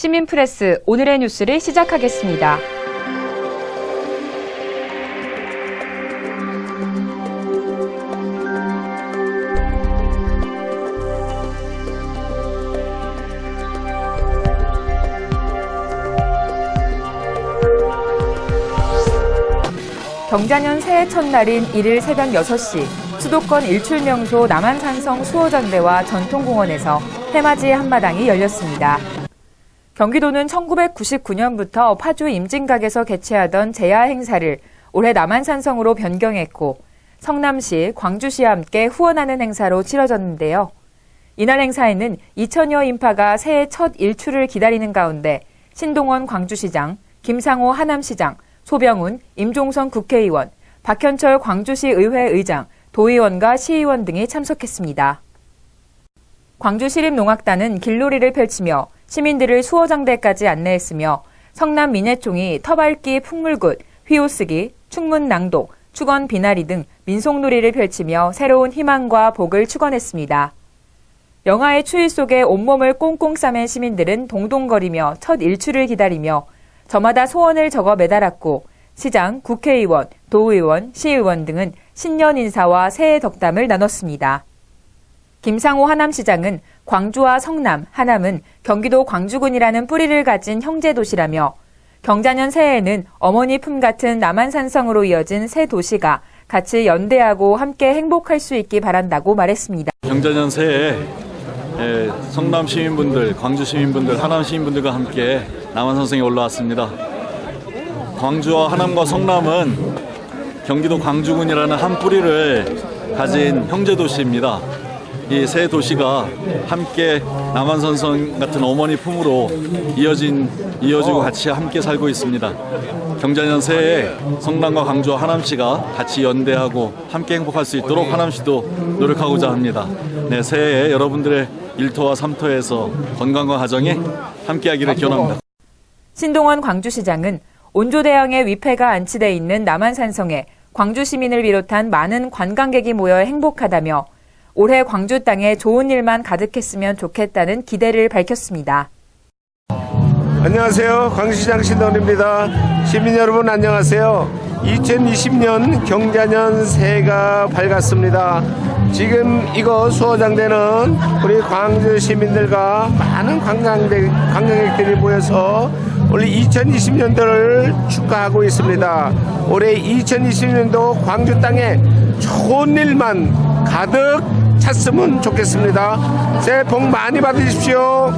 시민프레스 오늘의 뉴스를 시작하겠습니다. 경자년 새해 첫날인 1일 새벽 6시 수도권 일출 명소 남한산성 수호전대와 전통공원에서 해맞이 한마당이 열렸습니다. 경기도는 1999년부터 파주 임진각에서 개최하던 제야 행사를 올해 남한산성으로 변경했고 성남시, 광주시와 함께 후원하는 행사로 치러졌는데요. 이날 행사에는 2천여 인파가 새해 첫 일출을 기다리는 가운데 신동원 광주시장, 김상호 하남시장, 소병훈, 임종선 국회의원, 박현철 광주시 의회 의장, 도의원과 시의원 등이 참석했습니다. 광주시립농악단은 길놀이를 펼치며 시민들을 수호장대까지 안내했으며 성남 민해총이 터밟기 풍물굿, 휘오쓰기, 충문 낭독, 축원 비나리 등 민속놀이를 펼치며 새로운 희망과 복을 축원했습니다. 영하의 추위 속에 온몸을 꽁꽁 싸맨 시민들은 동동거리며 첫 일출을 기다리며 저마다 소원을 적어 매달았고 시장, 국회의원, 도의원, 시의원 등은 신년 인사와 새해 덕담을 나눴습니다. 김상호 하남시장은 광주와 성남, 하남은 경기도 광주군이라는 뿌리를 가진 형제 도시라며 경자년 새해에는 어머니 품 같은 남한산성으로 이어진 새 도시가 같이 연대하고 함께 행복할 수 있기 바란다고 말했습니다. 경자년 새해 에, 성남 시민분들, 광주 시민분들, 하남 시민분들과 함께 남한산성에 올라왔습니다. 광주와 하남과 성남은 경기도 광주군이라는 한 뿌리를 가진 형제 도시입니다. 이 세 도시가 함께 남한산성 같은 어머니 품으로 이어진 이어지고 같이 함께 살고 있습니다. 경자년 새해 성남과 광주와 하남시가 같이 연대하고 함께 행복할 수 있도록 하남시도 노력하고자 합니다. 네, 새해에 여러분들의 일터와 삼터에서 건강과 가정이 함께하기를 기원합니다. 신동원 광주시장은 온조대왕의 위패가 안치돼 있는 남한산성에 광주 시민을 비롯한 많은 관광객이 모여 행복하다며 올해 광주 땅에 좋은 일만 가득했으면 좋겠다는 기대를 밝혔습니다. 안녕하세요. 광주시장 신동입니다. 시민 여러분 안녕하세요. 2020년 경자년 새해가 밝았습니다. 지금 이거 수호장대는 우리 광주 시민들과 많은 관광객, 관광객들이 모여서 올해 2020년도를 축하하고 있습니다. 올해 2020년도 광주 땅에 좋은 일만 가득 찼으면 좋겠습니다. 새해 복 많이 받으십시오.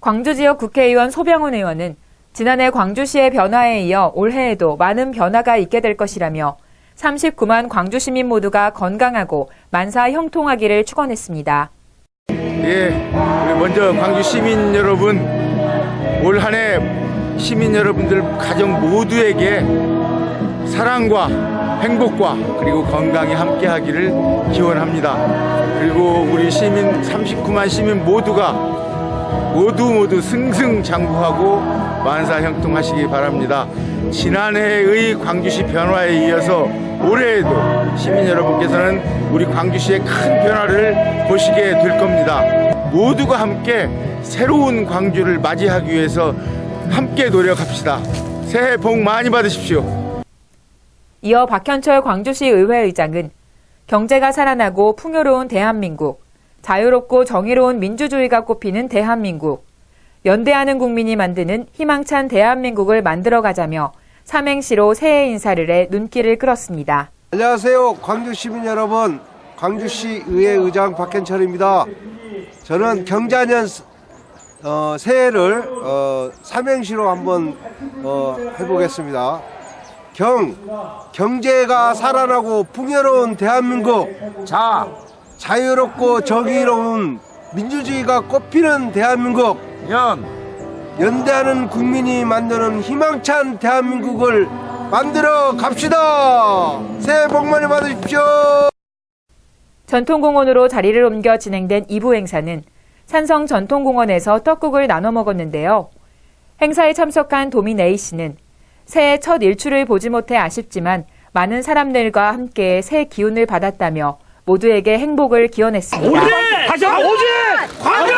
광주 지역 국회의원 소병훈 의원은 지난해 광주시의 변화에 이어 올해에도 많은 변화가 있게 될 것이라며 39만 광주 시민 모두가 건강하고 만사 형통하기를 축원했습니다. 예, 먼저 광주 시민 여러분, 올 한 해 시민 여러분들 가정 모두에게 사랑과 행복과 그리고 건강이 함께 하기를 기원합니다. 그리고 우리 시민 39만 시민 모두가 모두 모두 승승장구하고 만사형통하시기 바랍니다. 지난해의 광주시 변화에 이어서 올해에도 시민 여러분께서는 우리 광주시의 큰 변화를 보시게 될 겁니다. 모두가 함께 새로운 광주를 맞이하기 위해서 함께 노력합시다. 새해 복 많이 받으십시오. 이어 박현철 광주시 의회 의장은 경제가 살아나고 풍요로운 대한민국, 자유롭고 정의로운 민주주의가 꼽히는 대한민국, 연대하는 국민이 만드는 희망찬 대한민국을 만들어가자며 삼행시로 새해 인사를 해 눈길을 끌었습니다. 안녕하세요. 광주 시민 여러분. 광주시 의회 의장 박현철입니다. 저는 경자년 어, 새해를 어, 삼행시로 한번 어, 해보겠습니다. 경, 경제가 살아나고 풍요로운 대한민국. 자, 자유롭고 정의로운 민주주의가 꽃피는 대한민국. 연, 연대하는 국민이 만드는 희망찬 대한민국을 만들어 갑시다. 새해 복 많이 받으십시오. 전통공원으로 자리를 옮겨 진행된 2부 행사는 산성 전통공원에서 떡국을 나눠 먹었는데요. 행사에 참석한 도민 A 씨는 새해 첫 일출을 보지 못해 아쉽지만 많은 사람들과 함께 새 기운을 받았다며 모두에게 행복을 기원했습니다. 오직! 다시 한번 오직! 광주!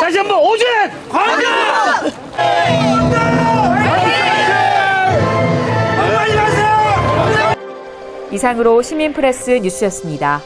다시 한번 오직! 광주! 이상으로 시민프레스 뉴스였습니다.